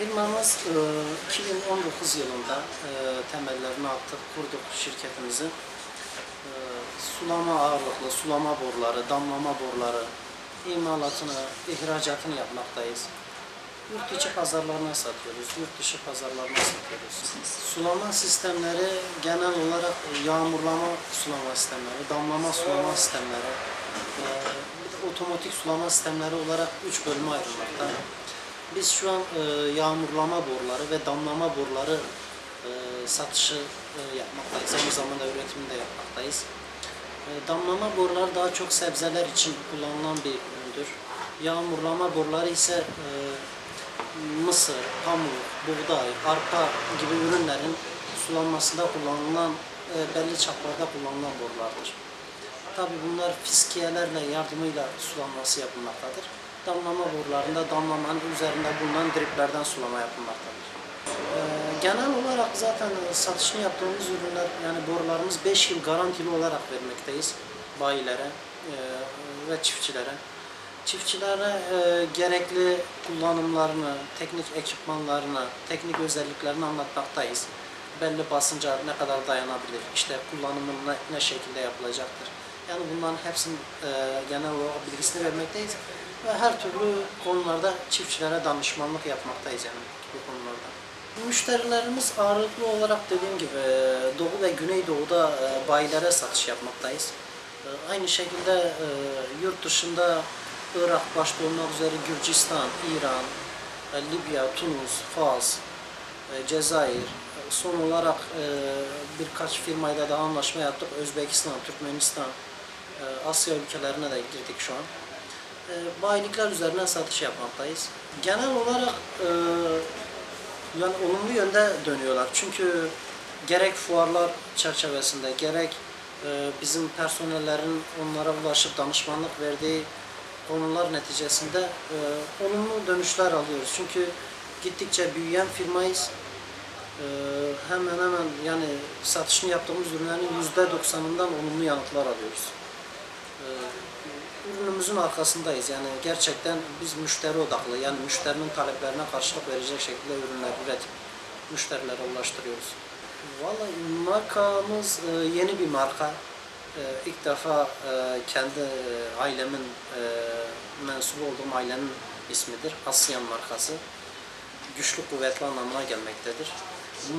Firmamız e, 2019 yılında e, temellerini attık, kurduk şirketimizi. E, Sulama ağırlıklı, sulama boruları, damlama boruları, imalatını, ihracatını yapmaktayız. Yurt içi pazarlarına satıyoruz, yurt dışı pazarlarına satıyoruz. Sulama sistemleri genel olarak yağmurlama sulama sistemleri, damlama sulama sistemleri, e, otomatik sulama sistemleri olarak üç bölüme ayrılmakta. Biz şu an e, yağmurlama boruları ve damlama boruları e, satışı e, yapmaktayız. Aynı zamanda üretimini de yapmaktayız. E, damlama borular daha çok sebzeler için kullanılan bir üründür. Yağmurlama boruları ise e, mısır, pamuk, buğday, arpa gibi ürünlerin sulanmasında kullanılan, e, belli çaplarda kullanılan borulardır. Tabi bunlar fiskiyelerle yardımıyla sulanması yapılmaktadır. Damlama borularında damlamanın üzerinde bulunan driplerden sulama yapılmaktadır. Ee, genel olarak zaten e, satışını yaptığımız ürünler yani borularımız 5 yıl garantili olarak vermekteyiz bayilere e, ve çiftçilere. Çiftçilere e, gerekli kullanımlarını, teknik ekipmanlarını, teknik özelliklerini anlatmaktayız. Belli basınca ne kadar dayanabilir, işte kullanımı ne, ne şekilde yapılacaktır. Yani bunların hepsinin e, genel olarak bilgisini vermekteyiz ve her türlü konularda çiftçilere danışmanlık yapmaktayız yani bu konularda. Müşterilerimiz ağırlıklı olarak dediğim gibi e, Doğu ve Güneydoğu'da e, bayilere satış yapmaktayız. E, Aynı şekilde yurt dışında Irak başta olmak üzere Gürcistan, İran, Libya, Tunus, Fas, Cezayir, son olarak birkaç firmayla daha anlaşma yaptık. Özbekistan, Türkmenistan, Asya ülkelerine de girdik şu an. E, Bayilikler üzerinden satış yapmaktayız. Genel olarak e, yani olumlu yönde dönüyorlar. Çünkü gerek fuarlar çerçevesinde gerek e, bizim personellerin onlara ulaşıp danışmanlık verdiği konular neticesinde e, olumlu dönüşler alıyoruz. Çünkü gittikçe büyüyen firmayız. E, hemen hemen yani satışını yaptığımız ürünlerin yüzde doksanından olumlu yanıtlar alıyoruz. Ürünümüzün arkasındayız. Yani gerçekten biz müşteri odaklı yani müşterinin taleplerine karşılık verecek şekilde ürünler üretip müşterilere ulaştırıyoruz. Vallahi markamız e, yeni bir marka. E, ilk defa e, kendi ailemin mensubu olduğum ailenin ismidir. Asyan markası. Güçlü kuvvetli anlamına gelmektedir.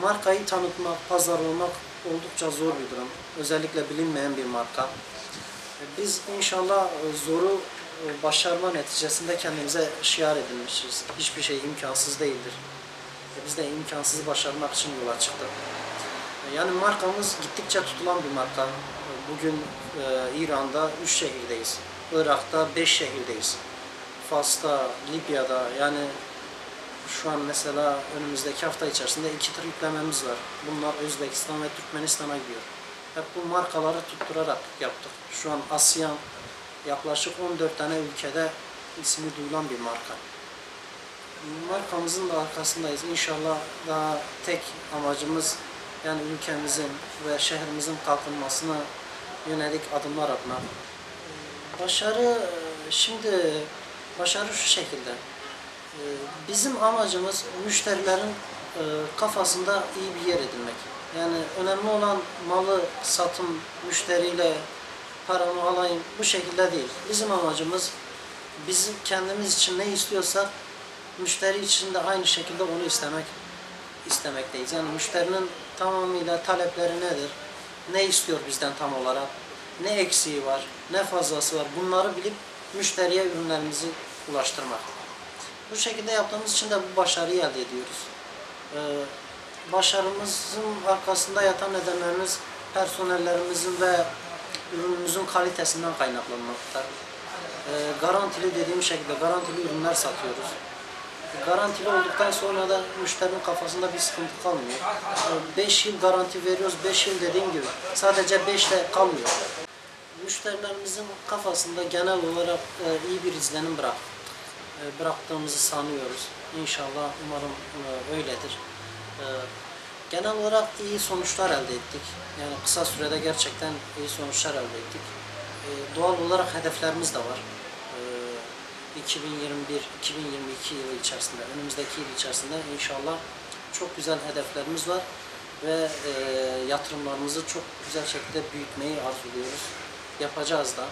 Markayı tanıtmak, pazarlamak oldukça zor bir durum. Özellikle bilinmeyen bir marka. Biz inşallah e, zoru e, başarma neticesinde kendimize şiar edinmişiz. Hiçbir şey imkansız değildir. E, Biz de imkansızı başarmak için yola çıktık. Yani markamız gittikçe tutulan bir marka. Bugün İran'da 3 şehirdeyiz. Irak'ta 5 şehirdeyiz. Fas'ta, Libya'da yani şu an mesela önümüzdeki hafta içerisinde iki tır yüklememiz var. Bunlar Özbekistan ve Türkmenistan'a gidiyor. Hep bu markaları tutturarak yaptık. Şu an ASEAN yaklaşık 14 tane ülkede ismi duyulan bir marka. Markamızın da arkasındayız. İnşallah daha tek amacımız yani ülkemizin ve şehrimizin kalkınmasına yönelik adımlar atmak. Başarı şimdi başarı şu şekilde. Bizim amacımız müşterilerin e, kafasında iyi bir yer edinmek. Yani önemli olan malı satım müşteriyle paramı alayım bu şekilde değil. Bizim amacımız bizim kendimiz için ne istiyorsak müşteri için de aynı şekilde onu istemek istemekteyiz. Yani müşterinin tamamıyla talepleri nedir? Ne istiyor bizden tam olarak? Ne eksiği var? Ne fazlası var? Bunları bilip müşteriye ürünlerimizi ulaştırmak. Bu şekilde yaptığımız için de bu başarıyı elde ediyoruz. Ee, başarımızın arkasında yatan nedenlerimiz personellerimizin ve ürünümüzün kalitesinden kaynaklanmaktadır. Ee, garantili dediğim şekilde garantili ürünler satıyoruz. Garantili olduktan sonra da müşterinin kafasında bir sıkıntı kalmıyor. 5 yıl garanti veriyoruz. 5 yıl dediğim gibi sadece 5 de kalmıyor. Müşterilerimizin kafasında genel olarak e, iyi bir izlenim bırak, e, bıraktığımızı sanıyoruz. İnşallah umarım e, öyledir. E, genel olarak iyi sonuçlar elde ettik. Yani kısa sürede gerçekten iyi sonuçlar elde ettik. E, doğal olarak hedeflerimiz de var. E, 2021-2022 yılı içerisinde, önümüzdeki yıl içerisinde inşallah çok güzel hedeflerimiz var ve e, yatırımlarımızı çok güzel şekilde büyütmeyi arzuluyoruz. Yapacağız da.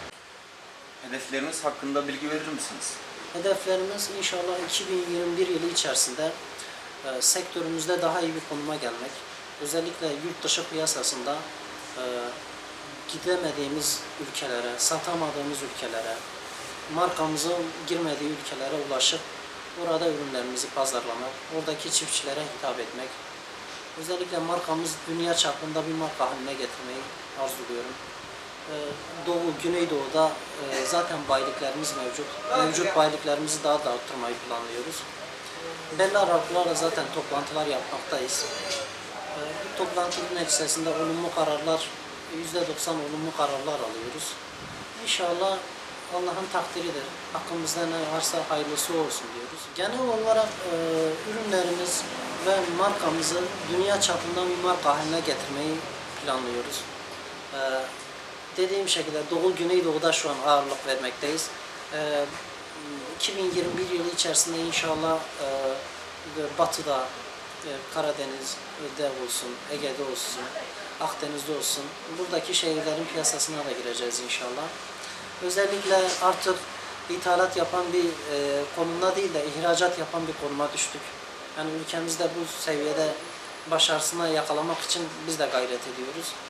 Hedefleriniz hakkında bilgi verir misiniz? Hedeflerimiz inşallah 2021 yılı içerisinde e, sektörümüzde daha iyi bir konuma gelmek. Özellikle yurt dışı piyasasında e, gidemediğimiz ülkelere, satamadığımız ülkelere, markamızın girmediği ülkelere ulaşıp orada ürünlerimizi pazarlamak, oradaki çiftçilere hitap etmek. Özellikle markamız dünya çapında bir marka haline getirmeyi arzuluyorum. Ee, Doğu, Güneydoğu'da e, zaten baylıklarımız mevcut. Mevcut baylıklarımızı daha da arttırmayı planlıyoruz. Belli aralıklarla zaten toplantılar yapmaktayız. Ee, Bu toplantının neticesinde olumlu kararlar, %90 olumlu kararlar alıyoruz. İnşallah Allah'ın takdiridir. Hakkımızda ne varsa hayırlısı olsun diyoruz. Genel olarak e, ürünlerimiz ve markamızı dünya çapında bir marka haline getirmeyi planlıyoruz. E, dediğim şekilde Doğu Güneydoğu'da şu an ağırlık vermekteyiz. E, 2021 yılı içerisinde inşallah e, Batı'da, e, Karadeniz'de olsun, Ege'de olsun, Akdeniz'de olsun, buradaki şehirlerin piyasasına da gireceğiz inşallah. Özellikle artık ithalat yapan bir e, konumda değil de ihracat yapan bir konuma düştük. Yani ülkemizde bu seviyede başarısına yakalamak için biz de gayret ediyoruz.